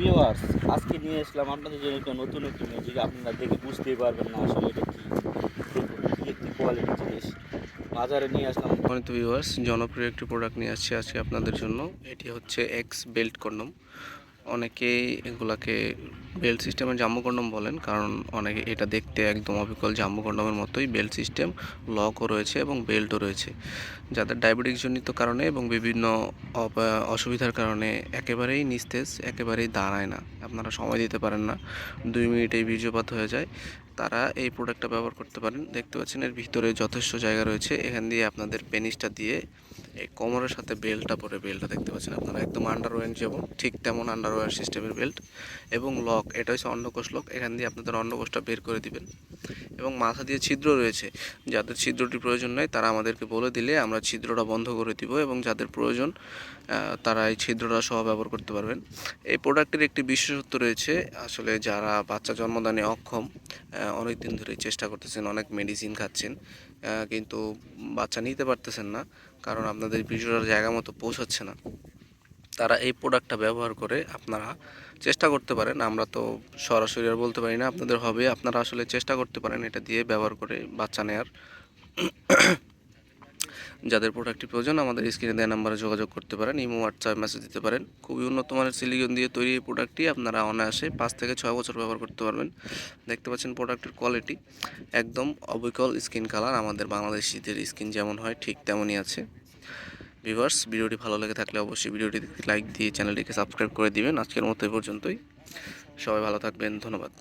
Viewers আজকে নিয়ে আসলাম আপনাদের জন্য একটা নতুন একটি মিউজিক আপনারা দেখে বুঝতেই পারবেন না আসলে এটা কি। দেখুন একটি কোয়ালিটি জিনিস। বাজারে নিয়ে আসলাম। সম্মানিত ভিউয়ার্স জনপ্রিয় একটি প্রোডাক্ট নিয়ে আসছি আজকে আপনাদের জন্য। এটি হচ্ছে এক্স বেল্ট কন্ডম অনেকেই এগুলাকে বেল্ট সিস্টেমের জাম্বু কন্ডম বলেন, কারণ অনেকে এটা দেখতে একদম অবিকল জাম্বুকণ্ডমের মতোই বেল্ট সিস্টেম, লকও রয়েছে এবং বেল্টও রয়েছে। যাদের ডায়াবেটিক জনিত কারণে এবং বিভিন্ন অসুবিধার কারণে একেবারেই নিস্তেজ, একেবারেই দাঁড়ায় না। আপনারা সময় দিতে পারেন না, দুই মিনিটেই বীর্যপাত হয়ে যায়। তারা এই প্রোডাক্টটা ব্যবহার করতে পারেন। দেখতে পাচ্ছেন এর ভিতরে যথেষ্ট জায়গা রয়েছে। এখান দিয়ে আপনাদের পেনিসটা দিয়ে এই কোমরের সাথে বেল্টটা পরে বেল্টটা দেখতে পাচ্ছেন আপনারা, একদম আন্ডার আন্ডারওয়্যার যেমন ঠিক তেমন আন্ডারওয়্যার সিস্টেমের বেল্ট এবং লক। এটা হচ্ছে অন্ডকোষ লক। এখান দিয়ে আপনাদের অন্ডকোষটা বের করে দিবেন। এবং মাথা দিয়ে ছিদ্র রয়েছে। যাদের ছিদ্রটি প্রয়োজন নেই, তারা আমাদেরকে বলে দিলে আমরা ছিদ্রটা বন্ধ করে দিব এবং যাদের প্রয়োজন তারা এই ছিদ্রটা সহ ব্যবহার করতে পারবেন। এই প্রোডাক্টের একটি বিশেষত্ব রয়েছে, আসলে যারা বাচ্চা জন্মদানে অক্ষম অনেক দিন ধরে চেষ্টা করতেছেন, অনেক মেডিসিন খাচ্ছেন কিন্তু বাচ্চা নিতে পারতেছেন না, কারণ আপনাদের বীর্যটার জায়গা মতো পৌঁছাচ্ছে না। তারা এই প্রোডাক্টটা ব্যবহার করে আপনারা চেষ্টা করতে পারেন। আমরা তো সরাসরি আর বলতে পারি না আপনাদের হবে। আপনারা আসলে চেষ্টা করতে পারেন এটা দিয়ে ব্যবহার করে বাচ্চা নেয়ার। যাদের প্রোডাক্টটি প্রয়োজন আমাদের স্ক্রিনে দেওয়া নাম্বারে যোগাযোগ করতে পারেন, ইমো হোয়াটসঅ্যাপ মেসেজ দিতে পারেন। খুবই উন্নত মানের সিলিকন দিয়ে তৈরি এই প্রোডাক্টটি আপনারা অনায়াসে পাঁচ থেকে ছয় বছর ব্যবহার করতে পারবেন। দেখতে পাচ্ছেন প্রোডাক্টের কোয়ালিটি একদম অবিকল স্কিন কালার আমাদের বাংলাদেশিদের স্কিন যেমন হয় ঠিক তেমনই আছে। ভিউয়ার্স, ভিডিওটি ভালো লেগে থাকলে অবশ্যই ভিডিওটি লাইক দিয়ে চ্যানেলটিকে সাবস্ক্রাইব করে দিবেন। আজকের মতো এই পর্যন্তই। সবাই ভালো থাকবেন। ধন্যবাদ।